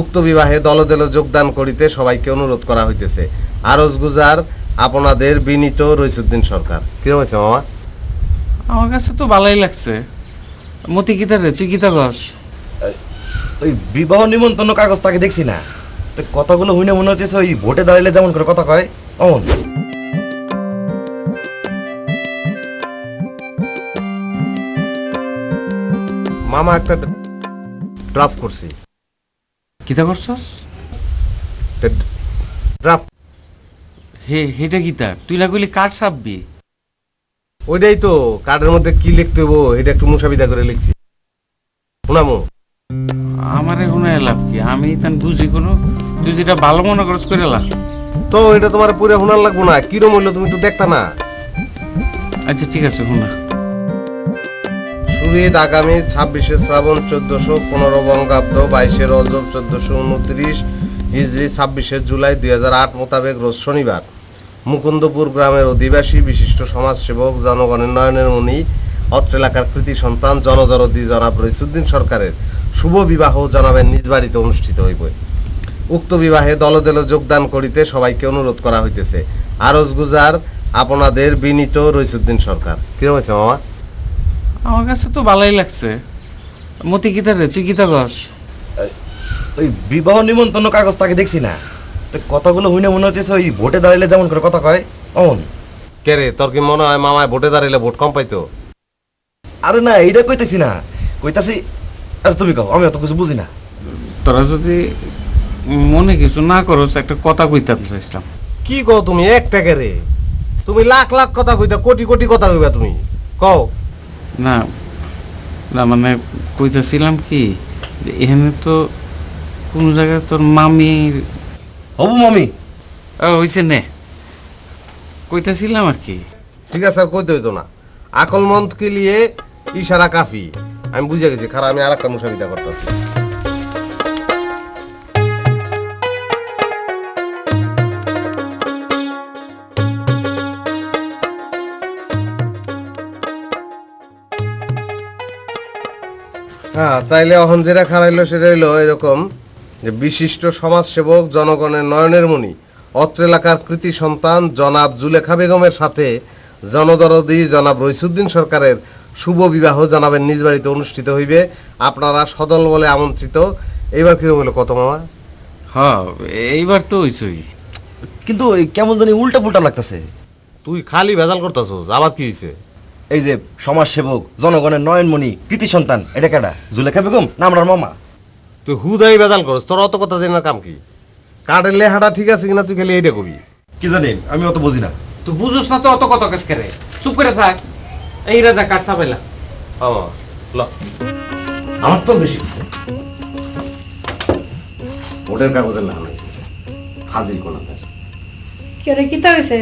উক্ত বিবাহে দলদলে যোগদান করিতে সবাইকে অনুরোধ করা হইতেছে। আরজ গুজার আপনাদের বিনীত রইসুদ্দিন সরকার। কিরম হয়েছে মামা? আমার কাছে তো ভালোই লাগছে। মতি কিতা রে তুই কিতা কস? ওই বিবাহ নিমন্ত্রণ কাগজ তাকে দেখছি না। তো কথাগুলো হইনে মনে হচ্ছে ওই ভোটে দাঁড়াইলে যেমন করে কথা কয় অমন। মামা একটা ড্রাফট করছি। কিতা করছস হে হেটা কিতা তুই কইলি কাঠ সাপবি ওইটাই তো কার্ডের মধ্যে কি লিখতে হব এটা একটু মুসাবিদা করে লিখছি। শোনামো। আমার এখন লাভ কি? আমি তান বুঝি কোনো তুই যেটা ভালো মনে করছ করে লাভ। তো এটা তোমার পুরো শোনার লাগবো না কিরম হইল তুমি তো দেখতা না। আচ্ছা ঠিক আছে শুনা। সুরিদ আগামী ছাব্বিশে শ্রাবণ চোদ্দশো পনেরো বঙ্গাব্দ বাইশে রজব চোদ্দশো উনত্রিশ হিজড়ি ছাব্বিশে জুলাই দুই আট মোতাবেক রোজ শনিবার। মুকুন্দপুর গ্রামের অধিবাসী, বিশিষ্ট সমাজসেবক, জনগণের নয়নের মুনি অত্র এলাকার কৃতি সন্তান, জনদরদি জনাব রইসুদ্দিন সরকারের শুভ বিবাহ জনাবের নিজ বাড়িতে অনুষ্ঠিত হইবে। উক্ত বিবাহে দলদলে যোগদান করিতে সবাইকে অনুরোধ করা হইতেছে। আরজ গুজার আপনাদের বিনীত রইসুদ্দিন সরকার। কিরম হয়েছে মামা? আমার কাছে তো ভালোই লাগছে। মতি কিতা রে? তুই কিতা কস ওই বিবাহ নিমন্ত্রণ কাগজ তাকে দেখছি না। তো কথাগুলো হইনে মনে হচ্ছে ওই ভোটে দাঁড়াইলে যেমন করে কথা কয় অমন। কে রে তোর কি মনে হয় মামায় ভোটে দাঁড়াইলে ভোট কম পাইতো? আরে না এইটা কইতেছি না। কইতাছি আচ্ছা তুমি কও আমি অত কিছু বুঝি না। তোরা যদি মনে কিছু না করস একটা কথা কইতাম চাইছিলাম। কি কও তুমি একটা কে রে? তুমি লাখ লাখ কথা কইতা কোটি কোটি কথা কইবা তুমি। কও। না না মানে কইতেছিলাম কি যে এখানে তো কোন জায়গায় তোর মামির হবু মামি। ও হইছে নে। কইতেছিলাম আর কি। ঠিক আছে আর কইতে হইতো না। আকল মন্ত কে লিয়ে ইশারা কাফি। আমি বুঝে গেছি খারাপ আমি আর একটা মুসাফিদা করতেছি। হ্যাঁ তাইলে অহন যেটা খারাইলো সেটা হইল এরকম যে বিশিষ্ট সমাজসেবক জনগণের নয়নের মণি অত্র এলাকার কৃতি সন্তান জনাব জুলেখা বেগমের সাথে জনদরদি জনাব রইসুদ্দিন সরকারের শুভ বিবাহ জনাবের নিজ বাড়িতে অনুষ্ঠিত হইবে। আপনারা সদল বলে আমন্ত্রিত। এইবার কীরকম হইল কত মামা? হ এইবার তো হইছই। কিন্তু ওই কেমন জানি উল্টা পুল্টা লাগতেছে। তুই খালি ভেজাল করতেছস আবার কি হয়েছে এই যে সমাজসেবক জনগণের নয়নমণি কৃতি সন্তান এটা কেডা? জুলেখা বেগম না আমার মামা। তুই হুদাই ভেজাল করস তোর অত কথা জেনার কাম কি? কার্ডের লেহাটা ঠিক আছে কিনা তুই খালি এইটা কবি? কি জানি আমি অত বুঝি না। তুই বুঝোস না তো অত কত কাজ করে? চুপ করে থাক। এই রাজা কাঠ সাপেলা আমার ল। আমার তো বেশি কিছু ভোটের কাগজের লেখা হয়েছে ফাজিল কোনা তার কি রে কিতা হইছে?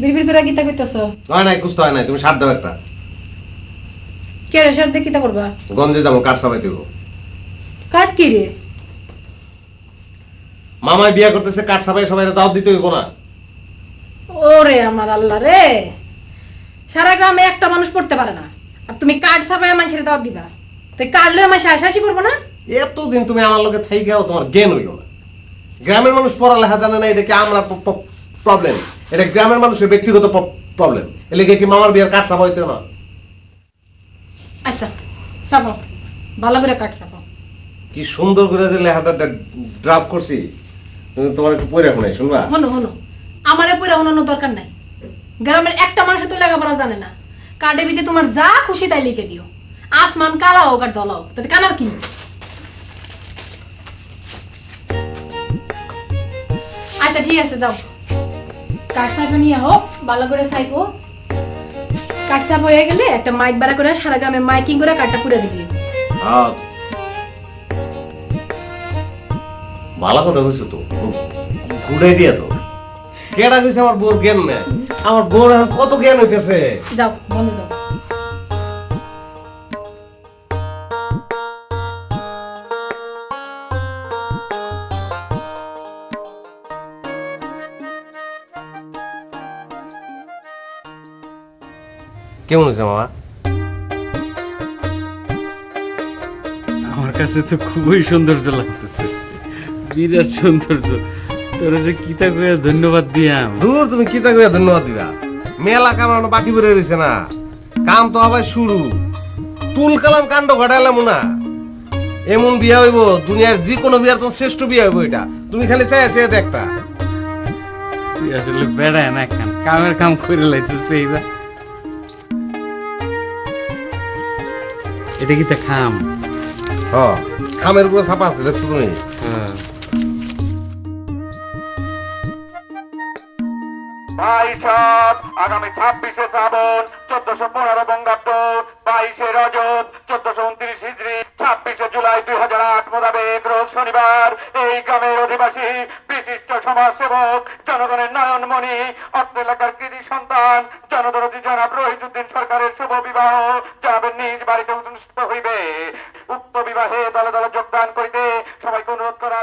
বিড়বিড় করে কইতাছ? হয় নাই কুস্ত হয় নাই তুমি সার দাও একটা। কে রে সার দিয়ে কিতা করবা? গঞ্জে যাব কাঠ সবাই দেবো। কাট কি রে? মামায় বিয়া করতেছে কাঠ সাবাই সবাই দাওয়াত দিতে হইব না। ওরে আমার আল্লাহ রে! সারা গ্রামে একটা মানুষ পড়তে পারে না। আর তুমি কার্ড ছাপায় মানুষের দাওয়াত দিবা। তো কার্ড লয়ে মাসে হাসাহাসি করব না? এতদিন তুমি আমার লোকে থাই গেও তোমার জ্ঞান হইল না। গ্রামের মানুষ পড়ালেখা জানে না এটা কি আমরা প্রবলেম এটা গ্রামের মানুষের ব্যক্তিগত প্রবলেম এলাকা কি মামার বিয়ার কাঠ সাবা হইতে না? আচ্ছা ছাপাও ভালো করে কাট ছাপাও কি সুন্দর করে যে লেখাটা ড্রাফট করছি তুমি তোমার একটু পড়ে এখন শুনবা? হনো হনো আমার পরে অন্য দরকার নাই। গ্রামের একটা মানুষ তো লেখাপড়া জানে না। কার্ডে বিতে তোমার যা খুশি তাই লিখে দিও। আসমান কালা হোক আর দলা হোক তাতে কানার কি? আচ্ছা ঠিক আছে যাও। কাঠ নিয়ে হোক ভালো করে সাইপো কাঠ হয়ে গেলে একটা মাইক বাড়া করে সারা গ্রামে মাইকিং করে কাঠটা দিবি। হ্যাঁ। ভালো কথা কইছো তো দিয়া তো। কেডা কইছে আমার বোর জ্ঞান আমার বোর কত জ্ঞান হইতেছে? যাও বন্ধু যাও। কেমন হয়েছে মামা? আমার কাছে তো খুবই সৌন্দর্য লাগতেছে। বিরাট সৌন্দর্য। তোরা যে কিতা করে ধন্যবাদ দিয়াম। দূর তুমি কি তাকে ধন্যবাদ দিবা? মেলা কামানো বাকি পড়ে রয়েছে না। কাম তো আবার শুরু। তুল কালাম কাণ্ড ঘটাইলাম না। এমন বিয়া হইব দুনিয়ার যে কোনো বিয়ার তো শ্রেষ্ঠ বিয়া হইব এটা। তুমি খালি চাই চেয়ে দেখতা। তুই আসলে বেড়ায় না কামের কাম করে লাইছিস এইবার। এটা কি তা খাম? হ খামের উপরে ছাপা আছে দেখছ তুমি? হ্যাঁ ভাই আগামী ছাব্বিশে শ্রাবণ চোদ্দশো পনেরো বঙ্গাব্দ বাইশে রজব চোদ্দশো উনত্রিশ হিজড়ি ছাব্বিশে জুলাই দুই হাজার আট মোতাবেক রোজ শনিবার এই গ্রামের অধিবাসী বিশিষ্ট সমাজসেবক, জনগণের নয়নমণি অর্থ এলাকার কৃতি সন্তান, জনদরদি জনাব রহিদুদ্দিন সরকারের শুভ বিবাহ জনাবের নিজ বাড়িতে অনুষ্ঠিত হইবে। উক্ত বিবাহে দলে দলে যোগদান করিতে সবাইকে অনুরোধ করা